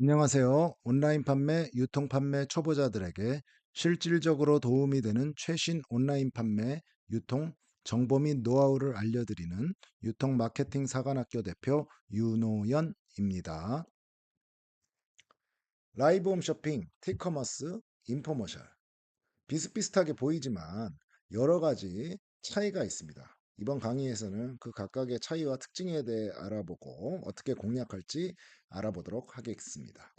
안녕하세요. 온라인 판매, 유통 판매 초보자들에게 실질적으로 도움이 되는 최신 온라인 판매, 유통, 정보 및 노하우를 알려드리는 유통 마케팅 사관학교 대표 윤호연입니다. 라이브 홈쇼핑, 티커머스, 인포머셜. 비슷비슷하게 보이지만 여러 가지 차이가 있습니다. 이번 강의에서는 그 각각의 차이와 특징에 대해 알아보고 어떻게 공략할지 알아보도록 하겠습니다.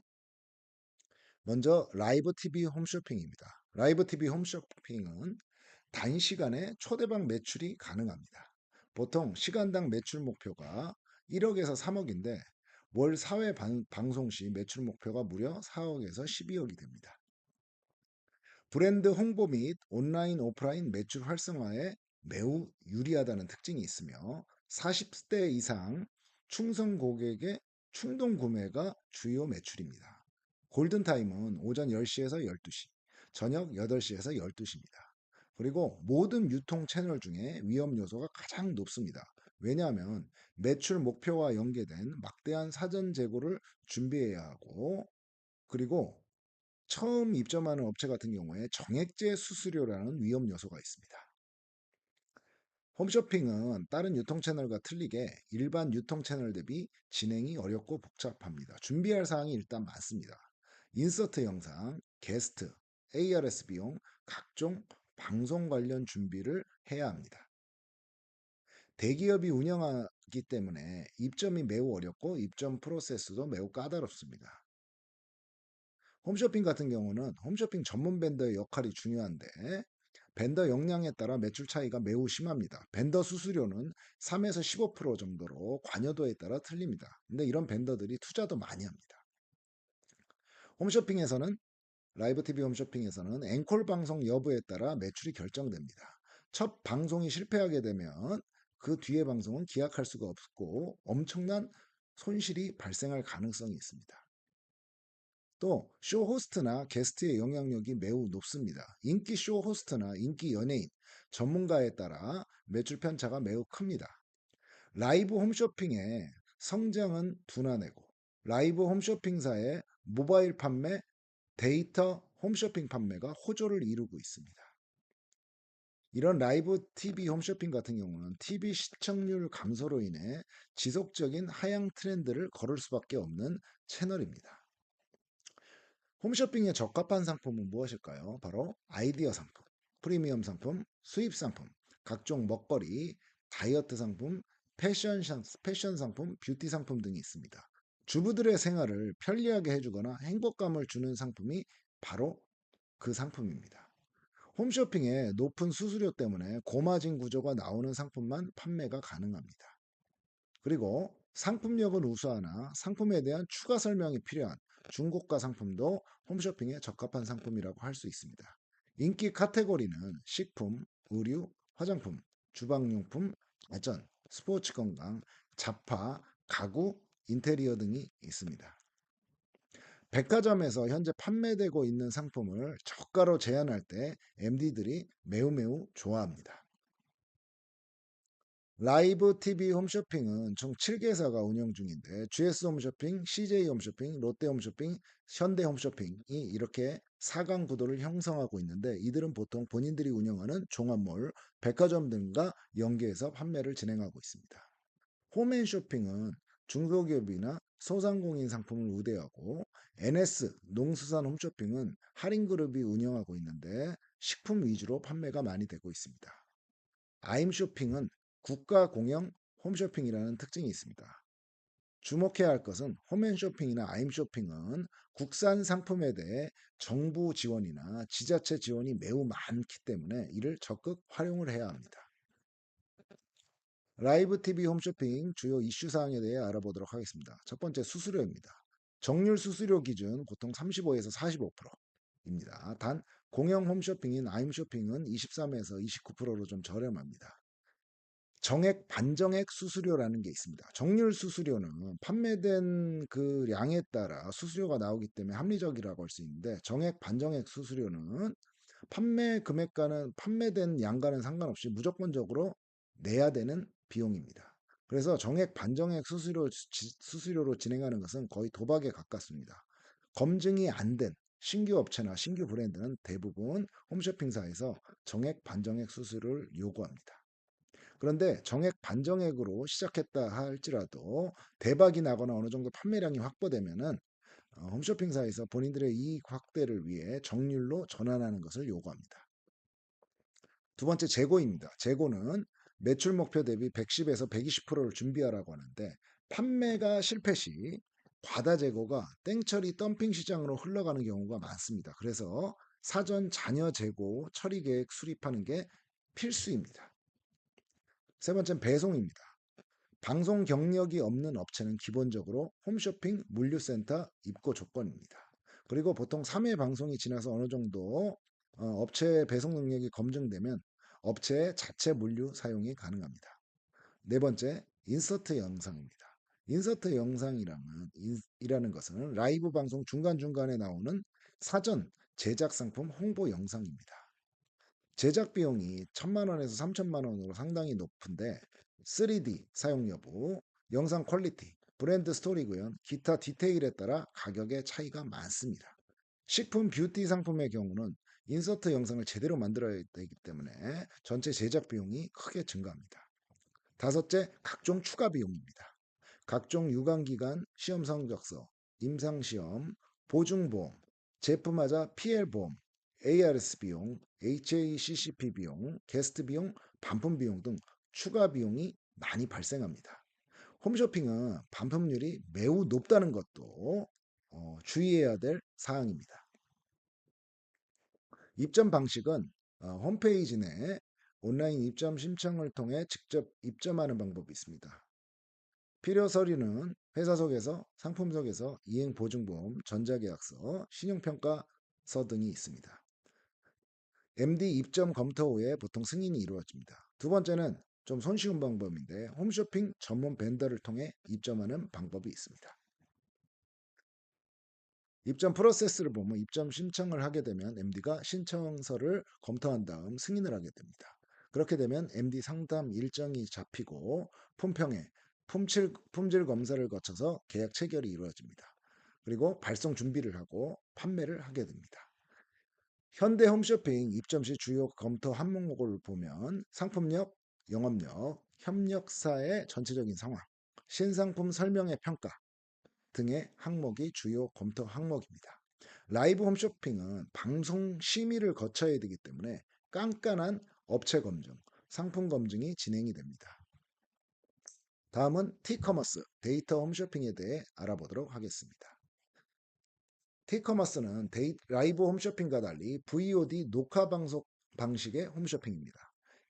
먼저 라이브 TV 홈쇼핑입니다. 라이브 TV 홈쇼핑은 단시간에 초대박 매출이 가능합니다. 보통 시간당 매출 목표가 1억에서 3억인데 월 사회 방송 시 매출 목표가 무려 4억에서 12억이 됩니다. 브랜드 홍보 및 온라인 오프라인 매출 활성화에 매우 유리하다는 특징이 있으며 40대 이상 충성 고객의 충동 구매가 주요 매출입니다. 골든타임은 오전 10시에서 12시, 저녁 8시에서 12시입니다. 그리고 모든 유통 채널 중에 위험 요소가 가장 높습니다. 왜냐하면 매출 목표와 연계된 막대한 사전 재고를 준비해야 하고 그리고 처음 입점하는 업체 같은 경우에 정액제 수수료라는 위험 요소가 있습니다. 홈쇼핑은 다른 유통 채널과 틀리게 일반 유통 채널 대비 진행이 어렵고 복잡합니다. 준비할 사항이 일단 많습니다. 인서트 영상, 게스트, ARS 비용, 각종 방송 관련 준비를 해야 합니다. 대기업이 운영하기 때문에 입점이 매우 어렵고 입점 프로세스도 매우 까다롭습니다. 홈쇼핑 같은 경우는 홈쇼핑 전문 밴더의 역할이 중요한데 벤더 역량에 따라 매출 차이가 매우 심합니다. 벤더 수수료는 3에서 15% 정도로 관여도에 따라 틀립니다. 근데 이런 벤더들이 투자도 많이 합니다. 홈쇼핑에서는 라이브 TV 홈쇼핑에서는 앵콜 방송 여부에 따라 매출이 결정됩니다. 첫 방송이 실패하게 되면 그 뒤에 방송은 기약할 수가 없고 엄청난 손실이 발생할 가능성이 있습니다. 또 쇼 호스트나 게스트의 영향력이 매우 높습니다. 인기 쇼 호스트나 인기 연예인, 전문가에 따라 매출 편차가 매우 큽니다. 라이브 홈쇼핑의 성장은 둔화되고 라이브 홈쇼핑사의 모바일 판매, 데이터 홈쇼핑 판매가 호조를 이루고 있습니다. 이런 라이브 TV 홈쇼핑 같은 경우는 TV 시청률 감소로 인해 지속적인 하향 트렌드를 걸을 수밖에 없는 채널입니다. 홈쇼핑에 적합한 상품은 무엇일까요? 바로 아이디어 상품, 프리미엄 상품, 수입 상품, 각종 먹거리, 다이어트 상품, 패션, 패션 상품, 뷰티 상품 등이 있습니다. 주부들의 생활을 편리하게 해주거나 행복감을 주는 상품이 바로 그 상품입니다. 홈쇼핑의 높은 수수료 때문에 고마진 구조가 나오는 상품만 판매가 가능합니다. 그리고 상품력은 우수하나 상품에 대한 추가 설명이 필요한 중고가 상품도 홈쇼핑에 적합한 상품이라고 할 수 있습니다. 인기 카테고리는 식품, 의류, 화장품, 주방용품, 아전, 스포츠 건강, 잡화, 가구, 인테리어 등이 있습니다. 백화점에서 현재 판매되고 있는 상품을 저가로 제한할 때 MD들이 매우 매우 좋아합니다. 라이브 TV 홈쇼핑은 총 7개사가 운영 중인데 GS 홈쇼핑, CJ 홈쇼핑, 롯데 홈쇼핑, 현대 홈쇼핑이 이렇게 4강 구도를 형성하고 있는데 이들은 보통 본인들이 운영하는 종합몰, 백화점 등과 연계해서 판매를 진행하고 있습니다. 홈앤쇼핑은 중소기업이나 소상공인 상품을 우대하고 NS 농수산 홈쇼핑은 할인그룹이 운영하고 있는데 식품 위주로 판매가 많이 되고 있습니다. 아임쇼핑은 국가 공영 홈쇼핑이라는 특징이 있습니다. 주목해야 할 것은 홈앤쇼핑이나 아임쇼핑은 국산 상품에 대해 정부 지원이나 지자체 지원이 매우 많기 때문에 이를 적극 활용을 해야 합니다. 라이브 TV 홈쇼핑 주요 이슈 사항에 대해 알아보도록 하겠습니다. 첫 번째 수수료입니다. 정률 수수료 기준 보통 35에서 45%입니다. 단 공영 홈쇼핑인 아임쇼핑은 23에서 29%로 좀 저렴합니다. 정액 반정액 수수료라는 게 있습니다. 정률 수수료는 판매된 그 량에 따라 수수료가 나오기 때문에 합리적이라고 할 수 있는데 정액 반정액 수수료는 판매 금액과는 판매된 양과는 상관없이 무조건적으로 내야 되는 비용입니다. 그래서 정액 반정액 수수료, 수수료로 진행하는 것은 거의 도박에 가깝습니다. 검증이 안 된 신규 업체나 신규 브랜드는 대부분 홈쇼핑사에서 정액 반정액 수수료를 요구합니다. 그런데 정액 반정액으로 시작했다 할지라도 대박이 나거나 어느 정도 판매량이 확보되면은 어, 홈쇼핑사에서 본인들의 이익 확대를 위해 정률로 전환하는 것을 요구합니다. 두 번째 재고입니다. 재고는 매출 목표 대비 110에서 120%를 준비하라고 하는데 판매가 실패 시 과다 재고가 땡처리 덤핑 시장으로 흘러가는 경우가 많습니다. 그래서 사전 잔여 재고 처리 계획 수립하는 게 필수입니다. 세 번째는 배송입니다. 방송 경력이 없는 업체는 기본적으로 홈쇼핑 물류센터 입고 조건입니다. 그리고 보통 3회 방송이 지나서 어느 정도 어, 업체 배송 능력이 검증되면 업체의 자체 물류 사용이 가능합니다. 네 번째, 인서트 영상입니다. 인서트 영상이라는 이라는 것은 라이브 방송 중간중간에 나오는 사전 제작 상품 홍보 영상입니다. 제작 비용이 천만 원에서 삼천만 원으로 상당히 높은데 3D 사용 여부, 영상 퀄리티, 브랜드 스토리 구현, 기타 디테일에 따라 가격의 차이가 많습니다. 식품 뷰티 상품의 경우는 인서트 영상을 제대로 만들어야 되기 때문에 전체 제작 비용이 크게 증가합니다. 다섯째, 각종 추가 비용입니다. 각종 유관기관 시험 성적서, 임상시험, 보증보험, 제품하자 PL보험, ARS 비용, HACCP 비용, 게스트 비용, 반품 비용 등 추가 비용이 많이 발생합니다. 홈쇼핑은 반품률이 매우 높다는 것도 어, 주의해야 될 사항입니다. 입점 방식은 어, 홈페이지 내 온라인 입점 신청을 통해 직접 입점하는 방법이 있습니다. 필요 서류는 회사 속에서 상품 속에서 이행 보증보험, 전자계약서, 신용평가서 등이 있습니다. MD 입점 검토 후에 보통 승인이 이루어집니다. 두 번째는 좀 손쉬운 방법인데 홈쇼핑 전문 벤더를 통해 입점하는 방법이 있습니다. 입점 프로세스를 보면 입점 신청을 하게 되면 MD가 신청서를 검토한 다음 승인을 하게 됩니다. 그렇게 되면 MD 상담 일정이 잡히고 품평회, 품질, 품질 검사를 거쳐서 계약 체결이 이루어집니다. 그리고 발송 준비를 하고 판매를 하게 됩니다. 현대 홈쇼핑 입점 시 주요 검토 항목을 보면 상품력, 영업력, 협력사의 전체적인 상황, 신상품 설명의 평가 등의 항목이 주요 검토 항목입니다. 라이브 홈쇼핑은 방송 심의를 거쳐야 되기 때문에 깐깐한 업체 검증, 상품 검증이 진행이 됩니다. 다음은 티커머스, 데이터 홈쇼핑에 대해 알아보도록 하겠습니다. 티커머스는 데이, 라이브 홈쇼핑과 달리 VOD 녹화 방송 방식의 홈쇼핑입니다.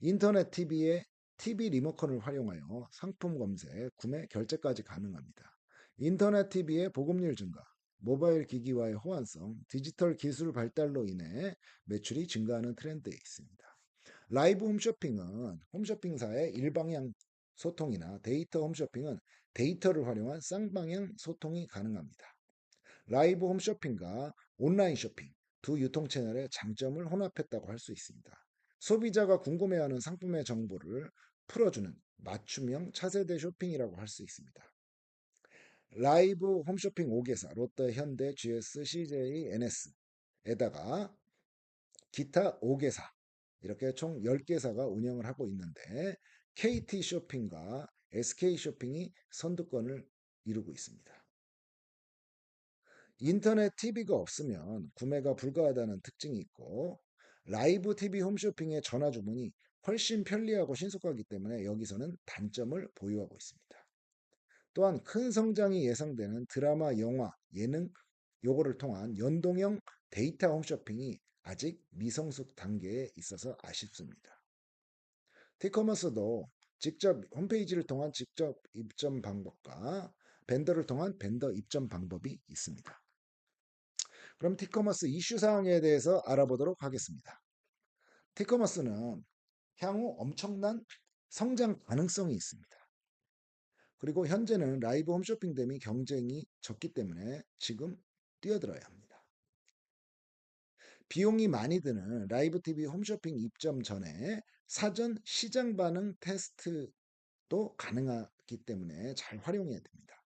인터넷 TV에 TV 리모컨을 활용하여 상품 검색, 구매, 결제까지 가능합니다. 인터넷 TV의 보급률 증가, 모바일 기기와의 호환성, 디지털 기술 발달로 인해 매출이 증가하는 트렌드에 있습니다. 라이브 홈쇼핑은 홈쇼핑사의 일방향 소통이나 데이터 홈쇼핑은 데이터를 활용한 쌍방향 소통이 가능합니다. 라이브 홈쇼핑과 온라인 쇼핑 두 유통 채널의 장점을 혼합했다고 할 수 있습니다. 소비자가 궁금해하는 상품의 정보를 풀어주는 맞춤형 차세대 쇼핑이라고 할 수 있습니다. 라이브 홈쇼핑 5개사 롯데, 현대, GS, CJ, NS에다가 기타 5개사 이렇게 총 10개사가 운영을 하고 있는데 KT 쇼핑과 SK 쇼핑이 선두권을 이루고 있습니다. 인터넷 TV가 없으면 구매가 불가하다는 특징이 있고 라이브 TV 홈쇼핑의 전화 주문이 훨씬 편리하고 신속하기 때문에 여기서는 단점을 보유하고 있습니다. 또한 큰 성장이 예상되는 드라마, 영화, 예능 요거를 통한 연동형 데이터 홈쇼핑이 아직 미성숙 단계에 있어서 아쉽습니다. 티커머스도 직접 홈페이지를 통한 직접 입점 방법과 벤더를 통한 벤더 입점 방법이 있습니다. 그럼 티커머스 이슈 사항에 대해서 알아보도록 하겠습니다. 티커머스는 향후 엄청난 성장 가능성이 있습니다. 그리고 현재는 라이브 홈쇼핑 대비 경쟁이 적기 때문에 지금 뛰어들어야 합니다. 비용이 많이 드는 라이브 TV 홈쇼핑 입점 전에 사전 시장 반응 테스트 또 가능하기 때문에 잘 활용해야 됩니다.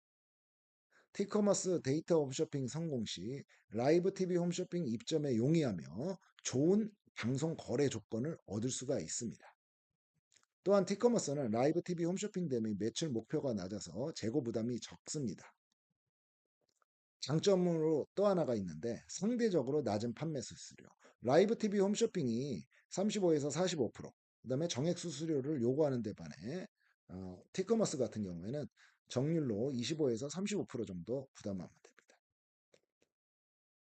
티커머스 데이터 홈쇼핑 성공 시 라이브 TV 홈쇼핑 입점에 용이하며 좋은 방송 거래 조건을 얻을 수가 있습니다. 또한 티커머스는 라이브 TV 홈쇼핑 대비 매출 목표가 낮아서 재고 부담이 적습니다. 장점으로 또 하나가 있는데 상대적으로 낮은 판매 수수료. 라이브 TV 홈쇼핑이 35에서 45%, 그 다음에 정액 수수료를 요구하는 데 반해 어, 티커머스 같은 경우에는 정률로 25에서 35% 정도 부담하면 됩니다.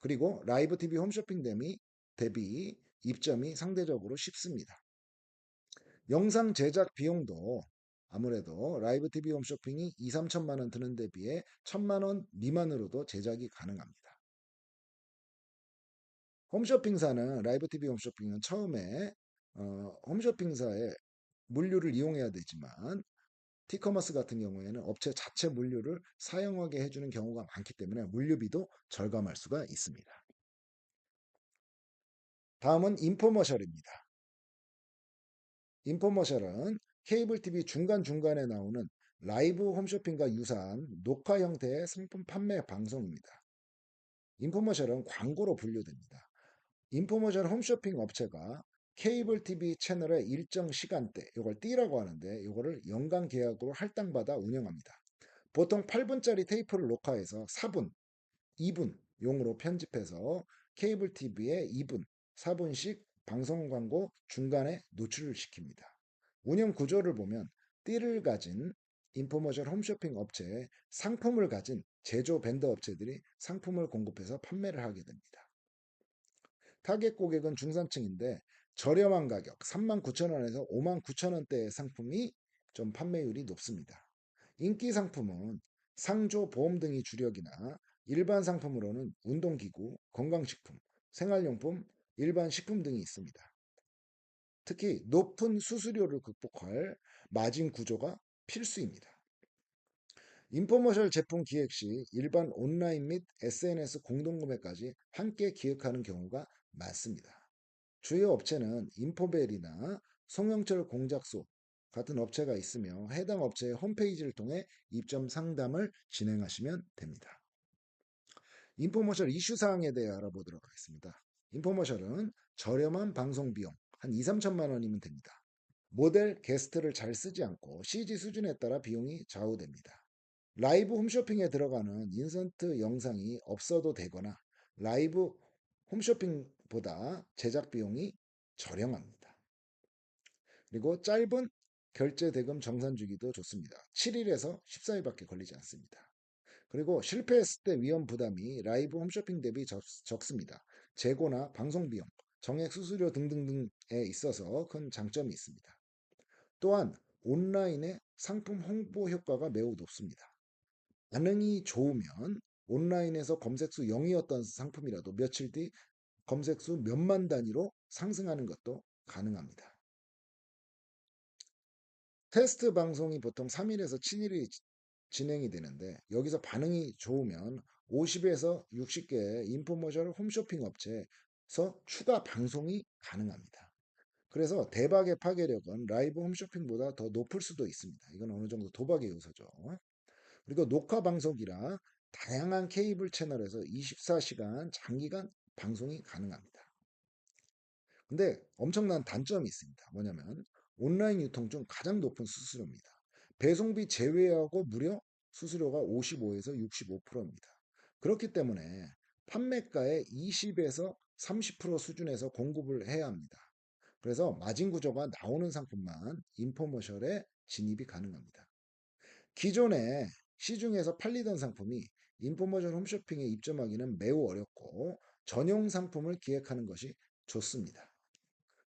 그리고 라이브 TV 홈쇼핑 대비, 대비 입점이 상대적으로 쉽습니다. 영상 제작 비용도 아무래도 라이브 TV 홈쇼핑이 2, 3천만 원 드는 데 비해 1천만 원 미만으로도 제작이 가능합니다. 홈쇼핑사는 라이브 TV 홈쇼핑은 처음에 어, 홈쇼핑사의 물류를 이용해야 되지만 티커머스 같은 경우에는 업체 자체 물류를 사용하게 해주는 경우가 많기 때문에 물류비도 절감할 수가 있습니다. 다음은 인포머셜입니다. 인포머셜은 케이블 TV 중간중간에 나오는 라이브 홈쇼핑과 유사한 녹화 형태의 상품 판매 방송입니다. 인포머셜은 광고로 분류됩니다. 인포머셜 홈쇼핑 업체가 케이블 TV 채널의 일정 시간대, 이걸 띠라고 하는데 이거를 연간 계약으로 할당받아 운영합니다. 보통 8분짜리 테이프를 녹화해서 4분, 2분 용으로 편집해서 케이블 TV에 2분, 4분씩 방송 광고 중간에 노출을 시킵니다. 운영 구조를 보면 띠를 가진 인포머셜 홈쇼핑 업체에 상품을 가진 제조 밴더 업체들이 상품을 공급해서 판매를 하게 됩니다. 타겟 고객은 중산층인데 저렴한 가격 39,000원에서 59,000원대의 상품이 좀 판매율이 높습니다. 인기 상품은 상조 보험 등이 주력이나 일반 상품으로는 운동기구, 건강식품, 생활용품, 일반 식품 등이 있습니다. 특히 높은 수수료를 극복할 마진 구조가 필수입니다. 인포머셜 제품 기획 시 일반 온라인 및 SNS 공동구매까지 함께 기획하는 경우가 많습니다. 주요 업체는 인포벨이나 송영철 공작소 같은 업체가 있으며 해당 업체의 홈페이지를 통해 입점 상담을 진행하시면 됩니다. 인포머셜 이슈 사항에 대해 알아보도록 하겠습니다. 인포머셜은 저렴한 방송 비용 한 2, 3천만 원이면 됩니다. 모델 게스트를 잘 쓰지 않고 CG 수준에 따라 비용이 좌우됩니다. 라이브 홈쇼핑에 들어가는 인선트 영상이 없어도 되거나 라이브 홈쇼핑 보다 제작 비용이 저렴합니다. 그리고 짧은 결제 대금 정산 주기도 좋습니다. 7일에서 14일밖에 걸리지 않습니다. 그리고 실패했을 때 위험 부담이 라이브 홈쇼핑 대비 적, 적습니다. 재고나 방송 비용, 정액 수수료 등등등에 있어서 큰 장점이 있습니다. 또한 온라인의 상품 홍보 효과가 매우 높습니다. 반응이 좋으면 온라인에서 검색수 0이었던 상품이라도 며칠 뒤 검색수 몇만 단위로 상승하는 것도 가능합니다. 테스트 방송이 보통 3일에서 7일이 진행이 되는데 여기서 반응이 좋으면 50에서 60개의 인포머셜 홈쇼핑 업체에서 추가 방송이 가능합니다. 그래서 대박의 파괴력은 라이브 홈쇼핑보다 더 높을 수도 있습니다. 이건 어느 정도 도박의 요소죠. 그리고 녹화 방송이라 다양한 케이블 채널에서 24시간 장기간 방송이 가능합니다. 근데 엄청난 단점이 있습니다. 뭐냐면 온라인 유통 중 가장 높은 수수료입니다. 배송비 제외하고 무려 수수료가 55에서 65%입니다. 그렇기 때문에 판매가의 20에서 30% 수준에서 공급을 해야 합니다. 그래서 마진 구조가 나오는 상품만 인포머셜에 진입이 가능합니다. 기존에 시중에서 팔리던 상품이 인포머셜 홈쇼핑에 입점하기는 매우 어렵고 전용 상품을 기획하는 것이 좋습니다.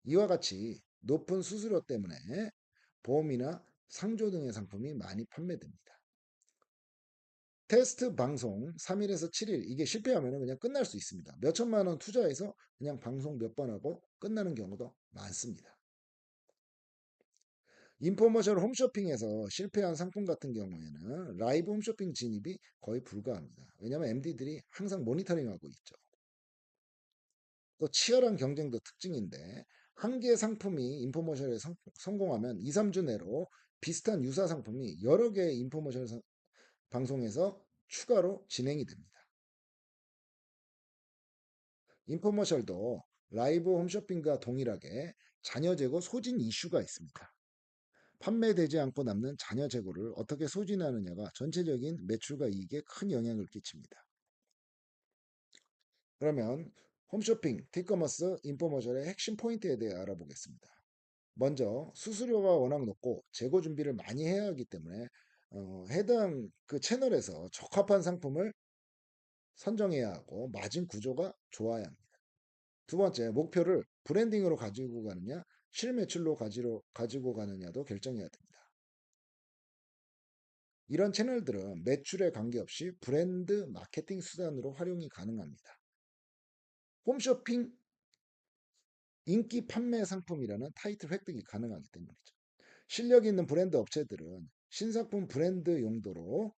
이와 같이 높은 수수료 때문에 보험이나 상조 등의 상품이 많이 판매됩니다. 테스트 방송 3일에서 7일 이게 실패하면 그냥 끝날 수 있습니다. 몇 천만 원 투자해서 그냥 방송 몇 번 하고 끝나는 경우도 많습니다. 인포머셜 홈쇼핑에서 실패한 상품 같은 경우에는 라이브 홈쇼핑 진입이 거의 불가합니다. 왜냐하면 MD들이 항상 모니터링하고 있죠. 또 치열한 경쟁도 특징인데 한개 상품이 인포머셜에 성, 공하면 2, 3주 내로 비슷한 유사 상품이 여러 개의 인포머셜 상- 방송에서 추가로 진행이 됩니다. 인포머셜도 라이브 홈쇼핑과 동일하게 자녀 재고 소진 이슈가 있습니다. 판매되지 않고 남는 자녀 재고를 어떻게 소진하느냐가 전체적인 매출과 이익에 큰 영향을 끼칩니다. 그러면 홈쇼핑, 티커머스, 인포머셜의 핵심 포인트에 대해 알아보겠습니다. 먼저 수수료가 워낙 높고 재고 준비를 많이 해야 하기 때문에 어, 해당 그 채널에서 적합한 상품을 선정해야 하고 마진 구조가 좋아야 합니다. 두 번째, 목표를 브랜딩으로 가지고 가느냐, 실매출로 가지로, 가지고 가느냐도 결정해야 됩니다. 이런 채널들은 매출에 관계없이 브랜드 마케팅 수단으로 활용이 가능합니다. 홈쇼핑 인기 판매 상품이라는 타이틀 획득이 가능하기 때문이죠. 실력 있는 브랜드 업체들은 신상품 브랜드 용도로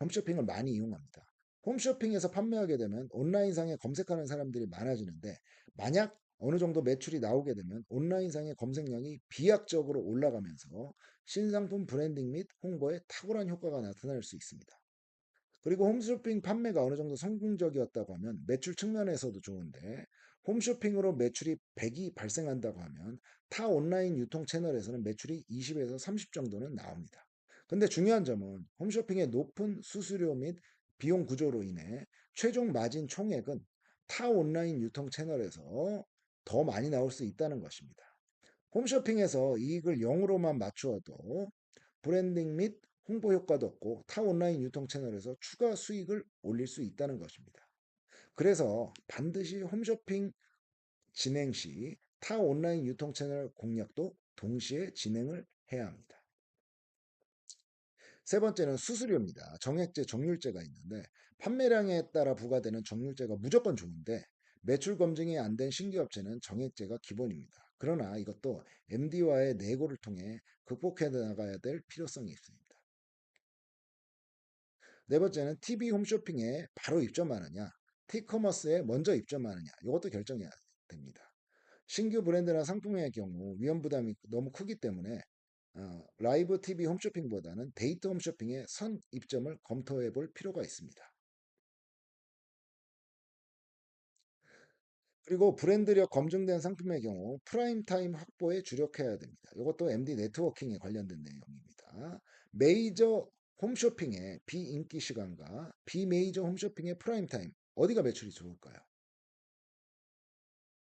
홈쇼핑을 많이 이용합니다. 홈쇼핑에서 판매하게 되면 온라인상에 검색하는 사람들이 많아지는데 만약 어느 정도 매출이 나오게 되면 온라인상의 검색량이 비약적으로 올라가면서 신상품 브랜딩 및 홍보에 탁월한 효과가 나타날 수 있습니다. 그리고 홈쇼핑 판매가 어느 정도 성공적이었다고 하면 매출 측면에서도 좋은데 홈쇼핑으로 매출이 100이 발생한다고 하면 타 온라인 유통 채널에서는 매출이 20에서 30 정도는 나옵니다. 근데 중요한 점은 홈쇼핑의 높은 수수료 및 비용 구조로 인해 최종 마진 총액은 타 온라인 유통 채널에서 더 많이 나올 수 있다는 것입니다. 홈쇼핑에서 이익을 0으로만 맞추어도 브랜딩 및 홍보 효과도 없고 타 온라인 유통 채널에서 추가 수익을 올릴 수 있다는 것입니다. 그래서 반드시 홈쇼핑 진행 시 타 온라인 유통 채널 공략도 동시에 진행을 해야 합니다. 세 번째는 수수료입니다. 정액제, 정률제가 있는데 판매량에 따라 부과되는 정률제가 무조건 좋은데 매출 검증이 안 된 신규 업체는 정액제가 기본입니다. 그러나 이것도 MD와의 내고를 통해 극복해 나가야 될 필요성이 있습니다. 네 번째는 TV 홈쇼핑에 바로 입점하느냐, 티커머스에 먼저 입점하느냐, 이것도 결정해야 됩니다. 신규 브랜드나 상품의 경우 위험 부담이 너무 크기 때문에 어, 라이브 TV 홈쇼핑보다는 데이터 홈쇼핑에 선 입점을 검토해 볼 필요가 있습니다. 그리고 브랜드력 검증된 상품의 경우 프라임 타임 확보에 주력해야 됩니다. 이것도 MD 네트워킹에 관련된 내용입니다. 메이저 홈쇼핑의 비인기 시간과 비메이저 홈쇼핑의 프라임 타임 어디가 매출이 좋을까요?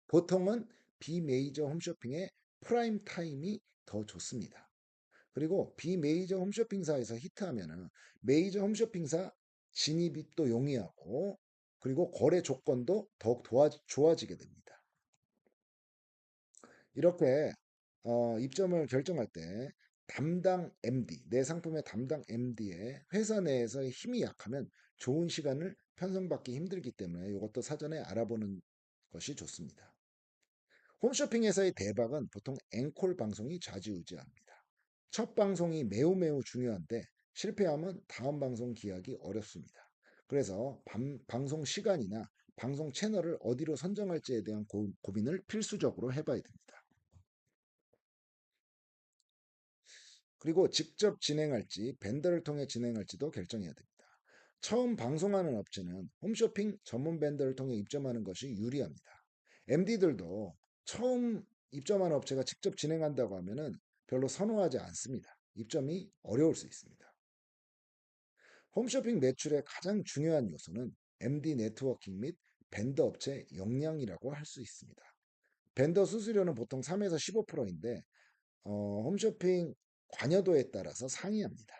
보통은 비메이저 홈쇼핑의 프라임 타임이 더 좋습니다. 그리고 비메이저 홈쇼핑사에서 히트하면은 메이저 홈쇼핑사 진입이 또 용이하고 그리고 거래 조건도 더욱 도와, 좋아지게 됩니다. 이렇게 어, 입점을 결정할 때 담당 MD, 내 상품의 담당 MD의 회사 내에서의 힘이 약하면 좋은 시간을 편성받기 힘들기 때문에 이것도 사전에 알아보는 것이 좋습니다. 홈쇼핑에서의 대박은 보통 앵콜 방송이 좌지우지합니다. 첫 방송이 매우 매우 중요한데 실패하면 다음 방송 기약이 어렵습니다. 그래서 밤, 방송 시간이나 방송 채널을 어디로 선정할지에 대한 고, 고민을 필수적으로 해봐야 됩니다. 그리고 직접 진행할지 벤더를 통해 진행할지도 결정해야 됩니다. 처음 방송하는 업체는 홈쇼핑 전문 벤더를 통해 입점하는 것이 유리합니다. MD들도 처음 입점하는 업체가 직접 진행한다고 하면은 별로 선호하지 않습니다. 입점이 어려울 수 있습니다. 홈쇼핑 매출의 가장 중요한 요소는 MD 네트워킹 및 벤더 업체 역량이라고 할 수 있습니다. 벤더 수수료는 보통 3에서 15%인데 어, 홈쇼핑 관여도에 따라서 상이합니다.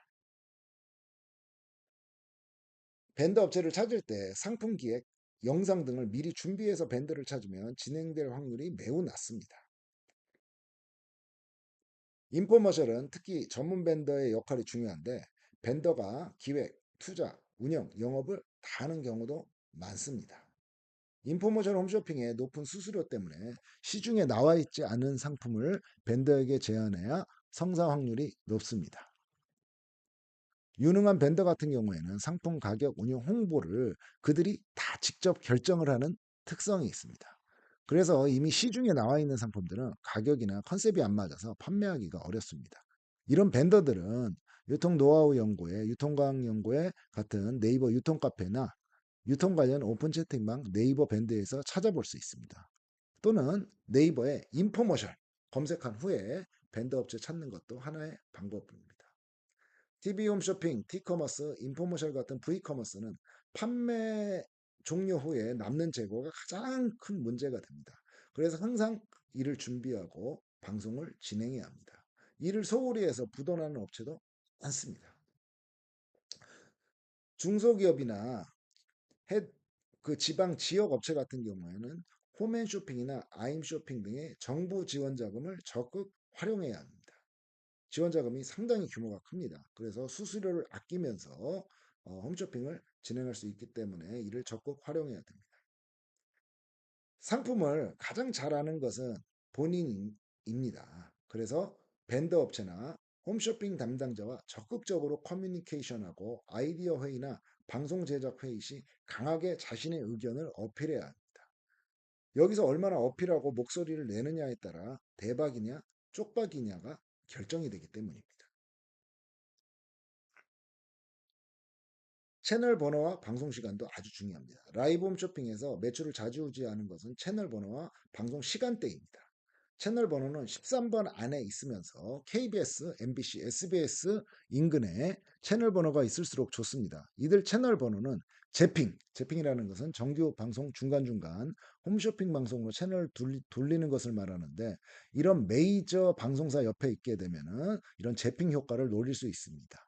벤더 업체를 찾을 때 상품 기획, 영상 등을 미리 준비해서 벤더를 찾으면 진행될 확률이 매우 낮습니다. 인포머셜은 특히 전문 벤더의 역할이 중요한데 벤더가 기획, 투자, 운영, 영업을 다 하는 경우도 많습니다. 인포머셜 홈쇼핑의 높은 수수료 때문에 시중에 나와 있지 않은 상품을 벤더에게 제안해야 성사 확률이 높습니다. 유능한 벤더 같은 경우에는 상품 가격, 운영, 홍보를 그들이 다 직접 결정을 하는 특성이 있습니다. 그래서 이미 시중에 나와 있는 상품들은 가격이나 컨셉이 안 맞아서 판매하기가 어렵습니다. 이런 벤더들은 유통 노하우 연구에 유통과학 연구에 같은 네이버 유통 카페나 유통 관련 오픈 채팅방 네이버 밴드에서 찾아볼 수 있습니다. 또는 네이버에 인포머셜 검색한 후에 밴드 업체 찾는 것도 하나의 방법입니다. TV 홈쇼핑, 티커머스, 인포머셜 같은 V커머스는 판매 종료 후에 남는 재고가 가장 큰 문제가 됩니다. 그래서 항상 이를 준비하고 방송을 진행해야 합니다. 이를 소홀히 해서 부도나는 업체도 많습니다. 중소기업이나 해, 그 지방 지역 업체 같은 경우에는 홈앤쇼핑이나 아임쇼핑 등의 정부 지원 자금을 적극 활용해야 합니다. 지원 자금이 상당히 규모가 큽니다. 그래서 수수료를 아끼면서 어, 홈쇼핑을 진행할 수 있기 때문에 이를 적극 활용해야 됩니다. 상품을 가장 잘 아는 것은 본인입니다. 그래서 밴드 업체나 홈쇼핑 담당자와 적극적으로 커뮤니케이션하고 아이디어 회의나 방송 제작 회의 시 강하게 자신의 의견을 어필해야 합니다. 여기서 얼마나 어필하고 목소리를 내느냐에 따라 대박이냐 쪽박이냐가 결정이 되기 때문입니다. 채널 번호와 방송 시간도 아주 중요합니다. 라이브 홈쇼핑에서 매출을 좌지우지하는 것은 채널 번호와 방송 시간대입니다. 채널 번호는 13번 안에 있으면서 KBS, MBC, SBS 인근에 채널 번호가 있을수록 좋습니다. 이들 채널 번호는 재핑, 재핑이라는 것은 정규 방송 중간중간 홈쇼핑 방송으로 채널 돌리, 는 것을 말하는데 이런 메이저 방송사 옆에 있게 되면은 이런 재핑 효과를 노릴 수 있습니다.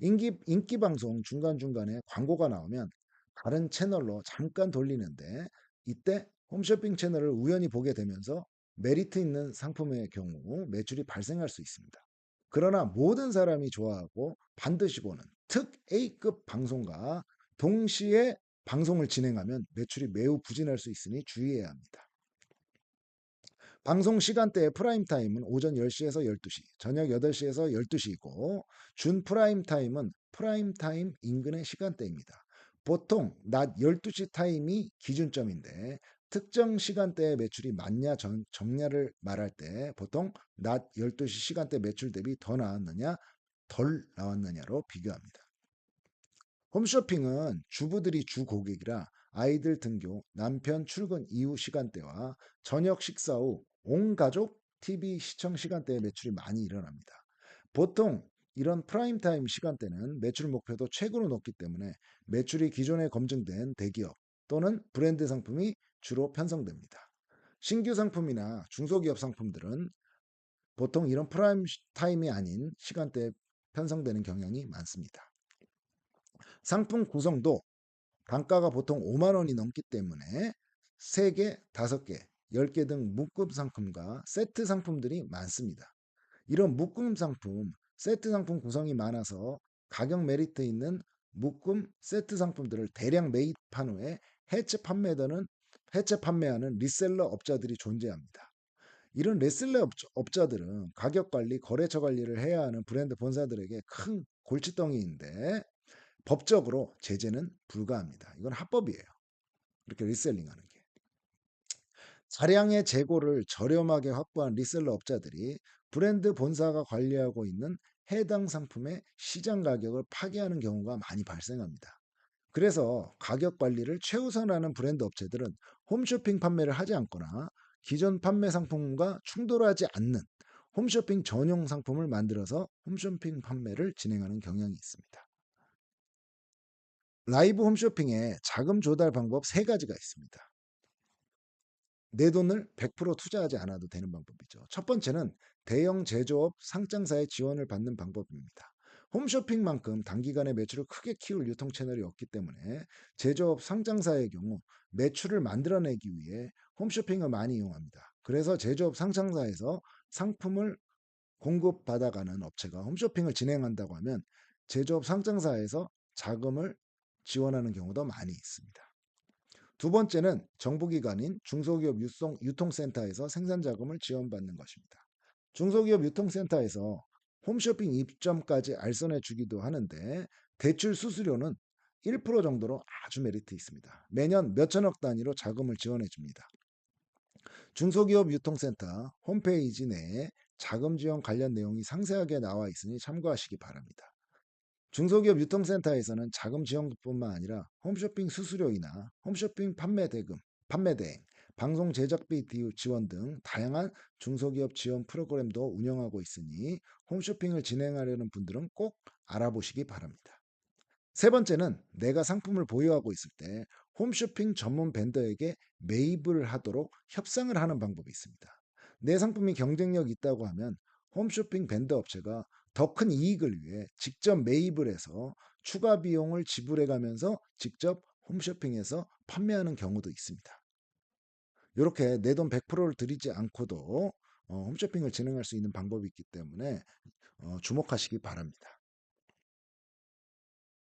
인기, 인기 방송 중간중간에 광고가 나오면 다른 채널로 잠깐 돌리는데 이때 홈쇼핑 채널을 우연히 보게 되면서 메리트 있는 상품의 경우 매출이 발생할 수 있습니다. 그러나 모든 사람이 좋아하고 반드시 보는 특 A급 방송과 동시에 방송을 진행하면 매출이 매우 부진할 수 있으니 주의해야 합니다. 방송 시간대의 프라임 타임은 오전 10시에서 12시, 저녁 8시에서 12시이고 준 프라임 타임은 프라임 타임 인근의 시간대입니다. 보통 낮 12시 타임이 기준점인데 특정 시간대의 매출이 많냐 적냐를 말할 때 보통 낮 12시 시간대 매출 대비 더 나왔느냐 덜 나왔느냐로 비교합니다. 홈쇼핑은 주부들이 주 고객이라 아이들 등교, 남편 출근 이후 시간대와 저녁 식사 후 온 가족 TV 시청 시간대에 매출이 많이 일어납니다. 보통 이런 프라임타임 시간대는 매출 목표도 최고로 높기 때문에 매출이 기존에 검증된 대기업 또는 브랜드 상품이 주로 편성됩니다. 신규 상품이나 중소기업 상품들은 보통 이런 프라임 타임이 아닌 시간대에 편성되는 경향이 많습니다. 상품 구성도 단가가 보통 5만 원이 넘기 때문에 3개, 5개, 10개 등 묶음 상품과 세트 상품들이 많습니다. 이런 묶음 상품, 세트 상품 구성이 많아서 가격 메리트 있는 묶음 세트 상품들을 대량 매입한 후에 해체 판매되는 해체 판매하는 리셀러 업자들이 존재합니다. 이런 리셀러 업자들은 가격 관리, 거래처 관리를 해야 하는 브랜드 본사들에게 큰 골칫덩이인데 법적으로 제재는 불가합니다. 이건 합법이에요. 이렇게 리셀링 하는 게. 차량의 재고를 저렴하게 확보한 리셀러 업자들이 브랜드 본사가 관리하고 있는 해당 상품의 시장 가격을 파괴하는 경우가 많이 발생합니다. 그래서 가격 관리를 최우선하는 브랜드 업체들은 홈쇼핑 판매를 하지 않거나 기존 판매 상품과 충돌하지 않는 홈쇼핑 전용 상품을 만들어서 홈쇼핑 판매를 진행하는 경향이 있습니다. 라이브 홈쇼핑에 자금 조달 방법 세 가지가 있습니다. 내 돈을 100% 투자하지 않아도 되는 방법이죠. 첫 번째는 대형 제조업 상장사의 지원을 받는 방법입니다. 홈쇼핑만큼 단기간에 매출을 크게 키울 유통 채널이 없기 때문에 제조업 상장사의 경우 매출을 만들어내기 위해 홈쇼핑을 많이 이용합니다. 그래서 제조업 상장사에서 상품을 공급받아가는 업체가 홈쇼핑을 진행한다고 하면 제조업 상장사에서 자금을 지원하는 경우도 많이 있습니다. 두 번째는 정부기관인 중소기업 유통, 유통센터에서 생산 자금을 지원받는 것입니다. 중소기업 유통센터에서 홈쇼핑 입점까지 알선해 주기도 하는데 대출 수수료는 1% 정도로 아주 메리트 있습니다. 매년 몇천억 단위로 자금을 지원해 줍니다. 중소기업 유통센터 홈페이지 내에 자금 지원 관련 내용이 상세하게 나와 있으니 참고하시기 바랍니다. 중소기업 유통센터에서는 자금 지원뿐만 아니라 홈쇼핑 수수료이나 홈쇼핑 판매 대금, 판매 대행, 방송 제작비 지원 등 다양한 중소기업 지원 프로그램도 운영하고 있으니 홈쇼핑을 진행하려는 분들은 꼭 알아보시기 바랍니다. 세 번째는 내가 상품을 보유하고 있을 때 홈쇼핑 전문 벤더에게 매입을 하도록 협상을 하는 방법이 있습니다. 내 상품이 경쟁력 있다고 하면 홈쇼핑 벤더 업체가 더 큰 이익을 위해 직접 매입을 해서 추가 비용을 지불해 가면서 직접 홈쇼핑에서 판매하는 경우도 있습니다. 이렇게 내 돈 100%를 들이지 않고도 어, 홈쇼핑을 진행할 수 있는 방법이 있기 때문에 어, 주목하시기 바랍니다.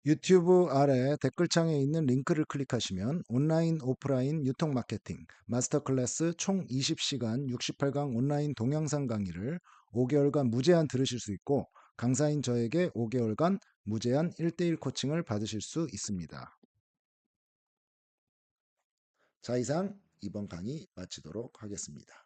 유튜브 아래 댓글창에 있는 링크를 클릭하시면 온라인, 오프라인 유통 마케팅 마스터 클래스 총 20시간 68강 온라인 동영상 강의를 5개월간 무제한 들으실 수 있고 강사인 저에게 5개월간 무제한 1대1 코칭을 받으실 수 있습니다. 자, 이상 이번 강의 마치도록 하겠습니다.